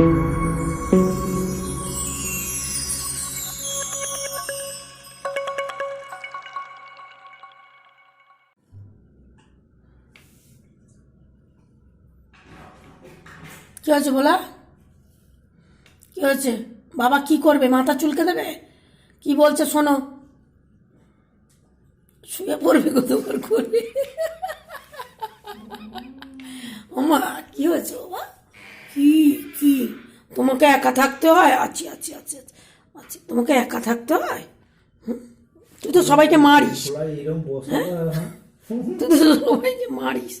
কি হয়েছে বলা কি হয়েছে? বাবা কি করবে? মাথা চুলকে দেবে? কি বলছে শোনো। শুয়ে পড়বে কতবার করবে ওমা, কি হয়েছে বাবা? কি? তোমাকে একা থাকতে হয়? আছি আছি আছি আছি তোমাকে একা থাকতে হয়? হুম? তুই তো সবাইকে মারিস। হ্যাঁ? তুই তো সবাইকে মারিস।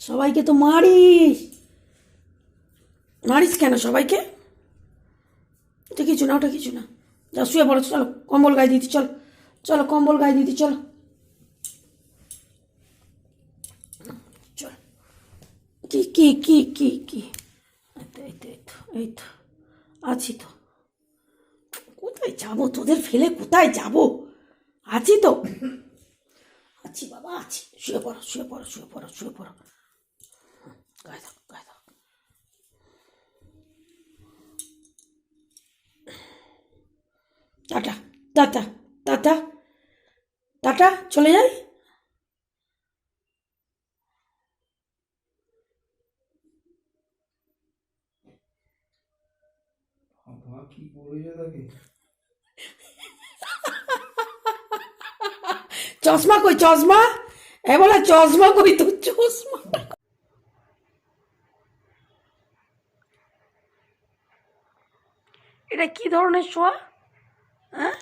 সবাইকে তো মারিস। মারিস কেন সবাইকে? ওটা কিছু না ওটা কিছু না। যা শুয়ে পড়ো চলো কম্বল গায়ে দিতে চলো। চলো কম্বল গায়ে দিতে চলো। চলো। কি কি কি কি কি? এই তো আছি তো। কোথায় যাব? তোদের ফেলে কোথায় যাব? আছি তো। আছি বাবা, আছি। শুয়ে পড়ো শুয়ে পড়ো শুয়ে পড়ো শুয়ে পড়ো। গায়ে দাও গায়ে দাও। Tata tata tata. টাটা, চলে যাই? বাবা কি বলেছে তাকে? চশমা কই চশমা? এ বলে চশমা কই তো চশমা এটা কি ধরনের শোয়া? হ্যাঁ?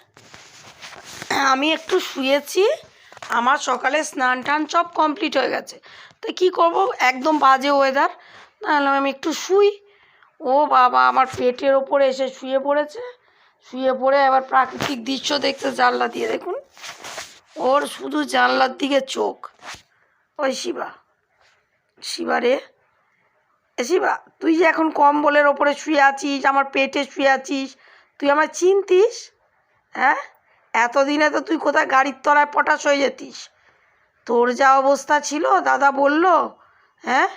আমি একটু শুয়েছি আমার সকালে স্নান টান সব কমপ্লিট হয়ে গেছে। তো কি করব? একদম বাজে ওয়েদার তাহলে আমি একটু শুই। ও বাবা, আমার পেটের ওপরে এসে শুয়ে পড়েছে। শুয়ে পড়ে আবার প্রাকৃতিক দৃশ্য দেখতে জানলা দিয়ে দেখুন। ওর শুধু জানলার দিকে চোখ। ওই শিবা। শিবা রে। শিবা, তুই যে এখন কম্বলের ওপরে শুয়ে আছিস, আমার পেটে শুয়ে আছিস, তুই আমার চিনতিস? হ্যাঁ? এতদিনে তো তুই কোথায় গাড়ির তলায় পটাশ হয়ে যেতিস। তোর যা অবস্থা ছিল, দাদা বলল হ্যাঁ?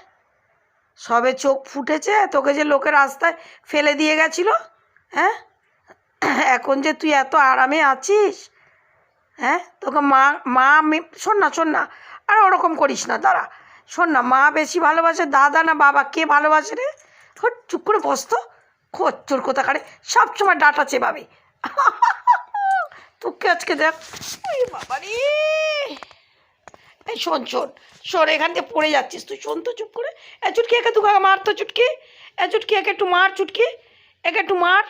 সবে চোখ ফুটেছে, তোকে যে লোকের রাস্তায় ফেলে দিয়ে গেছিল? হ্যাঁ? এখন যে তুই এত আরামে আছিস হ্যাঁ? তোকে মা মা শোন না শোন না, আর ওরকম করিস না, দাঁড়া। শোন না, মা বেশি ভালোবাসে দাদা না বাবা, কে ভালোবাসে রে? হট চুপ করে বসতো খোচ্চর কোথাকারে? সবসময় ডাটা চেবাবে। তোকে আজকে দেখ বাবা রে এই শোন শোন শোন, এখান থেকে পড়ে যাচ্ছিস। তুই শোন তো, চুপ করে। এ চুটকি একে তুই মার তো, চুটকি। এ চুটকি একে একটু মার, চুটকি। একে একটু মার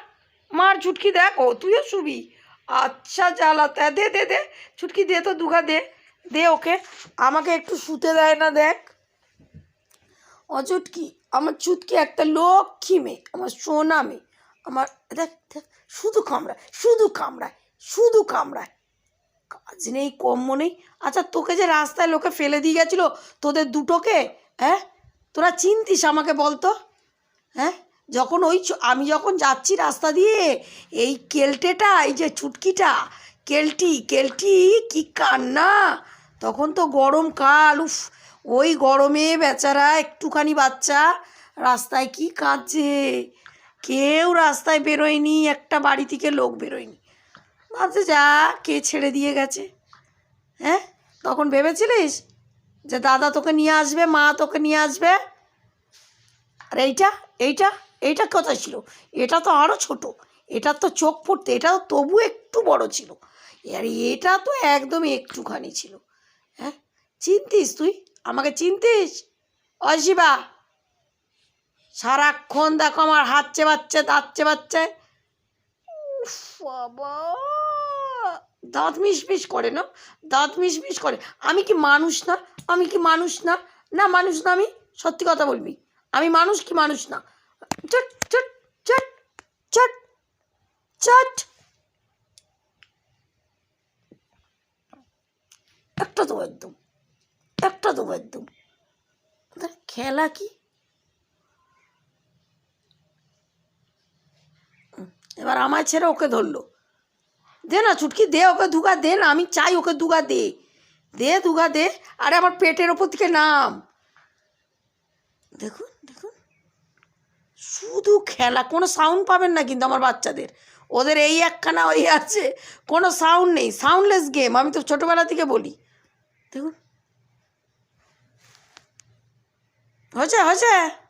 মার, চুটকি দেখ। ও, তুইও শুবি। আচ্ছা জ্বালাতে দে দে দে। চুটকি দে তো, দুঘা দে। দে ওকে। আমাকে একটু শুতে দেয় না, দেখ। অচুটকি আমার চুটকি একটা লক্ষ্মী মেয়ে, আমার সোনা মেয়ে। আমার, দেখ দেখ, শুধু কামড়ায় শুধু কামড়ায় শুধু কামড়ায়। কাজ নেই কম্ম নেই। আচ্ছা তোকে যে রাস্তায় লোকে ফেলে দিয়ে গেছিল, তোদের দুটোকে হ্যাঁ? তোরা চিনতিস আমাকে বলতো? হ্যাঁ? যখন ওই আমি যখন যাচ্ছি রাস্তা দিয়ে, এই কেলটেটা, এই যে চুটকিটা কেলটি কেলটি, কি কান্না! তখন তো গরমকাল উফ! ওই গরমে বেচারা একটুখানি বাচ্চা, রাস্তায় কি কাঁদছে? কেউ রাস্তায় বেরোয়নি, একটা বাড়ি থেকে লোক বেরোয়নি। ভাবছে যা কে ছেড়ে দিয়ে গেছে? হ্যাঁ? তখন ভেবেছিলিস যে দাদা তোকে নিয়ে আসবে মা তোকে নিয়ে আসবে? আর এইটা এইটা এইটা কোথায় ছিল? এটা তো আরও ছোট। এটা তো চোখ পড়তে এটা তো তবু একটু বড় ছিল। আর এটা তো একদমই একটুখানি ছিল। হ্যাঁ? চিনতিস তুই? আমাকে চিনতিস? অশিবা সারাক্ষণ দেখো আমার হাত চেবাচ্ছে দাঁত উফ, বাবা। দাঁত মিশমিশ করে না, দাঁত মিশমিশ করে। আমি কি মানুষ না? আমি কি মানুষ না? না, মানুষ না আমি, সত্যি কথা বলবি। আমি মানুষ কি মানুষ না? চট চট চট চট চট। একটা দেবো একদম, একটা দেবো একদম। খেলা কি? এবার আমার ছেড়ে ওকে ধরলো। দে না, চুটকি দে, ওকে দুগা দে না, আমি চাই ওকে দুগা দে। দে দুগা দে। আরে, আমার পেটের ওপর থেকে নাম। দেখুন দেখুন। শুধু খেলা, কোনো সাউন্ড পাবেন না কিন্তু আমার বাচ্চাদের। ওদের এই একখানা ওই আছে, কোনো সাউন্ড নেই। সাউন্ডলেস গেম আমি তো ছোটোবেলা থেকে বলি। দেখুন। হয়েছে হয়েছে।